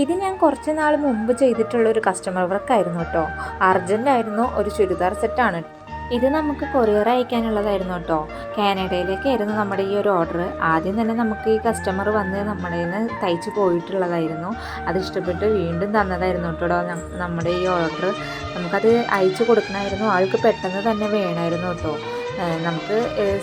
ഇത് ഞാൻ കുറച്ച് നാൾ മുമ്പ് ചെയ്തിട്ടുള്ള ഒരു കസ്റ്റമർ വർക്കായിരുന്നു കേട്ടോ. അർജന്റ് ആയിരുന്നു ഒരു ചുരിദാർ സെറ്റാണ് ഇത് നമുക്ക് കൊറിയർ അയക്കാനുള്ളതായിരുന്നു കേട്ടോ. കാനഡയിലേക്കായിരുന്നു നമ്മുടെ ഈ ഒരു ഓർഡർ ആദ്യം തന്നെ നമുക്ക് ഈ കസ്റ്റമർ വന്ന് നമ്മുടെ നിന്ന് തയ്ച്ച് പോയിട്ടുള്ളതായിരുന്നു. അത് ഇഷ്ടപ്പെട്ട് വീണ്ടും തന്നതായിരുന്നു കേട്ടോ നമ്മുടെ ഈ ഓർഡർ നമുക്കത് അയച്ചു കൊടുക്കണമായിരുന്നു. ആൾക്ക് പെട്ടെന്ന് തന്നെ വേണമായിരുന്നു കേട്ടോ. നമുക്ക്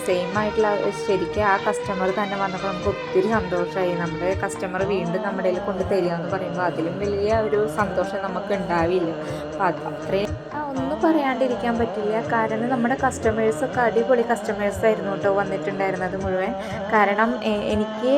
സെയിം ആയിട്ടുള്ള ശരിക്കും ആ കസ്റ്റമർ തന്നെ വന്നപ്പോൾ നമുക്ക് ഒത്തിരി സന്തോഷമായി നമ്മുടെ കസ്റ്റമർ വീണ്ടും നമ്മുടെ കൊണ്ട് തരിക എന്ന് പറയുമ്പോൾ അതിലും വലിയ ഒരു സന്തോഷം നമുക്ക് ഉണ്ടാവില്ല. അത് അത്രയും ഒന്നും പറയാണ്ടിരിക്കാൻ പറ്റില്ല. കാരണം നമ്മുടെ കസ്റ്റമേഴ്സൊക്കെ അടിപൊളി കസ്റ്റമേഴ്സ് ആയിരുന്നു കേട്ടോ വന്നിട്ടുണ്ടായിരുന്നത് മുഴുവൻ. കാരണം എനിക്ക്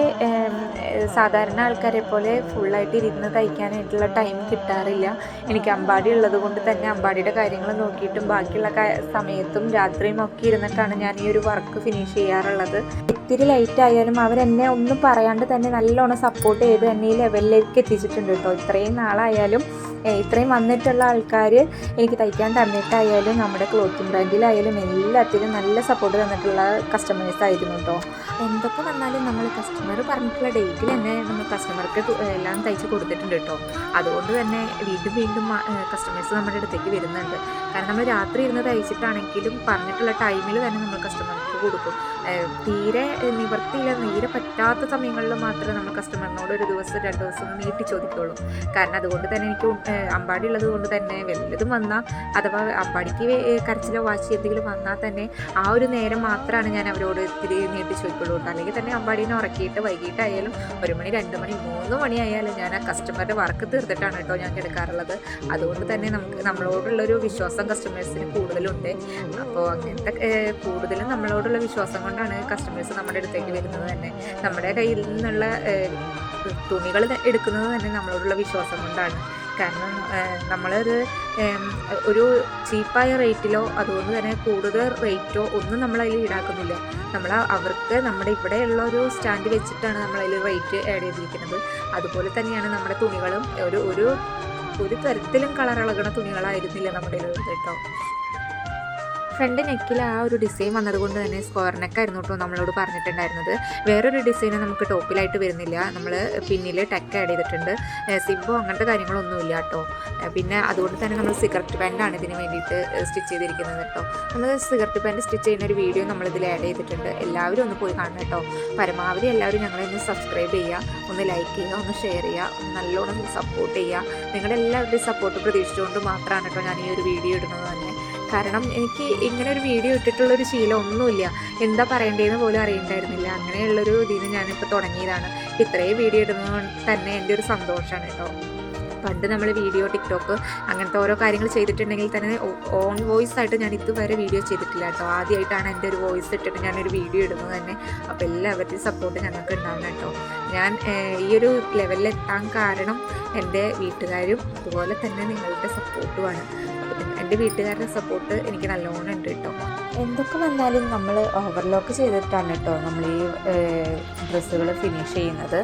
സാധാരണ ആൾക്കാരെ പോലെ ഫുള്ളായിട്ട് ഇരുന്ന് തയ്ക്കാനായിട്ടുള്ള ടൈം കിട്ടാറില്ല. എനിക്ക് അമ്പാടി ഉള്ളത് കൊണ്ട് തന്നെ അമ്പാടിയുടെ കാര്യങ്ങൾ നോക്കിയിട്ടും ബാക്കിയുള്ള സമയത്തും രാത്രിയും ഒക്കെ ഇരുന്നിട്ടാണ് ഞാൻ ഈ ഒരു വർക്ക് ഫിനിഷ് ചെയ്യാറുള്ളത്. ഒത്തിരി ലൈറ്റ് ആയാലും അവരെന്നെ ഒന്നും പറയാണ്ട് തന്നെ നല്ലോണം സപ്പോർട്ട് ചെയ്ത് എന്നെ ഈ ലെവലിലേക്ക് എത്തിച്ചിട്ടുണ്ട് കേട്ടോ. ഇത്രയും നാളായാലും ഇത്രയും വന്നിട്ടുള്ള ആൾക്കാർ എനിക്ക് തയ്ക്കാൻ തന്നിട്ടായാലും നമ്മുടെ ക്ലോത്തിങ് ബ്രാൻഡിലായാലും എല്ലാത്തിലും നല്ല സപ്പോർട്ട് തന്നിട്ടുള്ള കസ്റ്റമേഴ്സ് ആയിരുന്നു കേട്ടോ എന്തൊക്കെ വന്നാലും നമ്മൾ കസ്റ്റമർ പറഞ്ഞിട്ടുള്ള ഡേറ്റിൽ തന്നെ നമ്മൾ കസ്റ്റമർക്ക് എല്ലാം തയ്ച്ച് കൊടുത്തിട്ടുണ്ട് കേട്ടോ അതുകൊണ്ട് തന്നെ വീണ്ടും വീണ്ടും കസ്റ്റമേഴ്സ് നമ്മുടെ അടുത്തേക്ക് വരുന്നുണ്ട്. കാരണം നമ്മൾ രാത്രി ഇരുന്ന് തയ്ച്ചിട്ടാണെങ്കിലും പറഞ്ഞിട്ടുള്ള ടൈമിൽ തന്നെ നമ്മൾ കസ്റ്റമർക്ക് കൊടുക്കും. തീരെ നിവർത്തിയില്ല തീരെ പറ്റാത്ത സമയങ്ങളിൽ മാത്രമേ നമ്മൾ കസ്റ്റമറിനോട് ഒരു ദിവസം രണ്ട് ദിവസം നീട്ടി ചോദിക്കുള്ളൂ. കാരണം അതുകൊണ്ട് തന്നെ എനിക്ക് അമ്പാടി ഉള്ളത് കൊണ്ട് തന്നെ വല്ലതും വന്നാൽ അഥവാ അമ്പാടിക്ക് കരച്ചിലോ വാശി എന്തെങ്കിലും വന്നാൽ തന്നെ ആ ഒരു നേരം മാത്രമാണ് ഞാൻ അവരോട് ഇത്തിരി നീട്ടി ചോദിക്കുള്ളൂ അല്ലെങ്കിൽ തന്നെ അമ്പാടീനെ ഉറക്കിയിട്ട് വൈകിട്ടായാലും ഒരു മണി രണ്ട് മണി മൂന്ന് മണി ആയാലും ഞാൻ ആ കസ്റ്റമറുടെ വർക്ക് തീർത്തിട്ടാണ് കേട്ടോ ഞാൻ എടുക്കാറുള്ളത്. അതുകൊണ്ട് തന്നെ നമുക്ക് നമ്മളോടുള്ളൊരു വിശ്വാസം കസ്റ്റമേഴ്സിന് കൂടുതലുണ്ട്. അപ്പോൾ അങ്ങനത്തെ കൂടുതലും നമ്മളോടുള്ള വിശ്വാസം കൊണ്ടാണ് കസ്റ്റമേഴ്സ് നമ്മുടെ അടുത്തേക്ക് വരുന്നത് തന്നെ. നമ്മുടെ കയ്യിൽ നിന്നുള്ള തുണികൾ എടുക്കുന്നത് തന്നെ നമ്മളോടുള്ള വിശ്വാസം കൊണ്ടാണ്. കാരണം നമ്മളൊരു ഒരു ചീപ്പായ റേറ്റിലോ അതുകൊണ്ട് തന്നെ കൂടുതൽ റേറ്റോ ഒന്നും നമ്മളതിൽ ഈടാക്കുന്നില്ല. നമ്മൾ അവർക്ക് നമ്മുടെ ഇവിടെയുള്ള ഒരു സ്റ്റാൻഡ് വെച്ചിട്ടാണ് നമ്മളതിൽ റേറ്റ് ആഡ് ചെയ്തിരിക്കുന്നത്. അതുപോലെ തന്നെയാണ് നമ്മുടെ തുണികളും ഒരു ഒരു ഒരു തരത്തിലും കളർ ഇളകണ തുണികളായിരുന്നില്ല നമ്മുടെ കേട്ടോ. ഫ്രണ്ട് നെക്കിൽ ആ ഒരു ഡിസൈൻ വന്നതുകൊണ്ട് തന്നെ സ്ക്വയർ നെക്കായിരുന്നു കേട്ടോ നമ്മളോട് പറഞ്ഞിട്ടുണ്ടായിരുന്നത്. വേറൊരു ഡിസൈൻ നമുക്ക് ടോപ്പിലായിട്ട് വരുന്നില്ല. നമ്മൾ പിന്നിൽ ടെക്ക് ആഡ് ചെയ്തിട്ടുണ്ട്. സിബോ അങ്ങനത്തെ കാര്യങ്ങളൊന്നുമില്ല കേട്ടോ പിന്നെ അതുകൊണ്ട് തന്നെ നമ്മൾ സിഗരറ്റ് പാന്റാണ് ഇതിന് വേണ്ടിയിട്ട് സ്റ്റിച്ച് ചെയ്തിരിക്കുന്നത് കേട്ടോ നമ്മൾ സിഗരറ്റ് പാന്റ് സ്റ്റിച്ച് ചെയ്യുന്ന ഒരു വീഡിയോ നമ്മളിതിൽ ആഡ് ചെയ്തിട്ടുണ്ട്. എല്ലാവരും ഒന്ന് പോയി കാണണം കേട്ടോ പരമാവധി എല്ലാവരും ഞങ്ങളെ ഒന്ന് സബ്സ്ക്രൈബ് ചെയ്യുക ഒന്ന് ലൈക്ക് ചെയ്യുക ഒന്ന് ഷെയർ ചെയ്യുക ഒന്ന് നല്ലോണം സപ്പോർട്ട് ചെയ്യുക. നിങ്ങളുടെ എല്ലാവരുടെയും സപ്പോർട്ട് പ്രതീക്ഷിച്ചുകൊണ്ട് മാത്രമാണ് കേട്ടോ ഞാൻ ഈ ഒരു വീഡിയോ ഇടുന്നത് തന്നെ. കാരണം എനിക്ക് ഇങ്ങനെ ഒരു വീഡിയോ ഇട്ടിട്ടുള്ളൊരു ശീലം ഒന്നുമില്ല. എന്താ പറയേണ്ടതെന്ന് പോലും അറിയണ്ടായിരുന്നില്ല. അങ്ങനെയുള്ളൊരു ഇതിന് ഞാനിപ്പോൾ തുടങ്ങിയതാണ്. ഇത്രയും വീഡിയോ ഇടുന്നത് തന്നെ എന്റെ ഒരു സന്തോഷമാണ് കേട്ടോ. പണ്ട് നമ്മൾ വീഡിയോ ടിക്ടോക്ക് അങ്ങനത്തെ ഓരോ കാര്യങ്ങൾ ചെയ്തിട്ടുണ്ടെങ്കിൽ തന്നെ ഓൺ വോയിസ് ആയിട്ട് ഞാൻ ഇതുവരെ വീഡിയോ ചെയ്തിട്ടില്ല കേട്ടോ. ആദ്യമായിട്ടാണ് എന്റെ ഒരു വോയിസ് ഇട്ടിട്ട് ഞാനൊരു വീഡിയോ ഇടുന്നത് തന്നെ. അപ്പോൾ എല്ലാവരുടെയും സപ്പോർട്ട് ഞങ്ങൾക്ക് ഉണ്ടാവണം കേട്ടോ. ഞാൻ ഈ ഒരു ലെവലിൽ എത്താൻ കാരണം എന്റെ വീട്ടുകാരും അതുപോലെ തന്നെ നിങ്ങളുടെ സപ്പോർട്ടുമാണ് എന്റെ വീട്ടുകാരുടെ സപ്പോർട്ട് എനിക്ക് നല്ലോണം ഉണ്ട് കേട്ടോ. എന്തൊക്കെ വന്നാലും നമ്മൾ ഓവർലോക്ക് ചെയ്തിട്ടാണ് കേട്ടോ നമ്മൾ ഈ ഡ്രസ്സുകൾ ഫിനിഷ് ചെയ്യുന്നത്.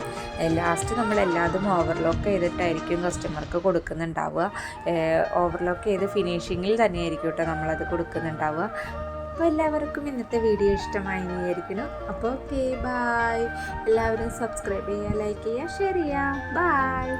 ലാസ്റ്റ് നമ്മൾ എല്ലാതും ഓവർലോക്ക് ചെയ്തിട്ടായിരിക്കും കസ്റ്റമർക്ക് കൊടുക്കുന്നുണ്ടാവുക. ഓവർലോക്ക് ചെയ്ത് ഫിനിഷിങ്ങിൽ തന്നെയായിരിക്കും കേട്ടോ നമ്മളത് കൊടുക്കുന്നുണ്ടാവുക. അപ്പോൾ എല്ലാവർക്കും ഇന്നത്തെ വീഡിയോ ഇഷ്ടമായി വിചാരിക്കുന്നു അപ്പോൾ ഓക്കെ ബായ് എല്ലാവരും സബ്സ്ക്രൈബ് ചെയ്യുക ലൈക്ക് ചെയ്യുക ഷെയർ ചെയ്യുക. ബായ്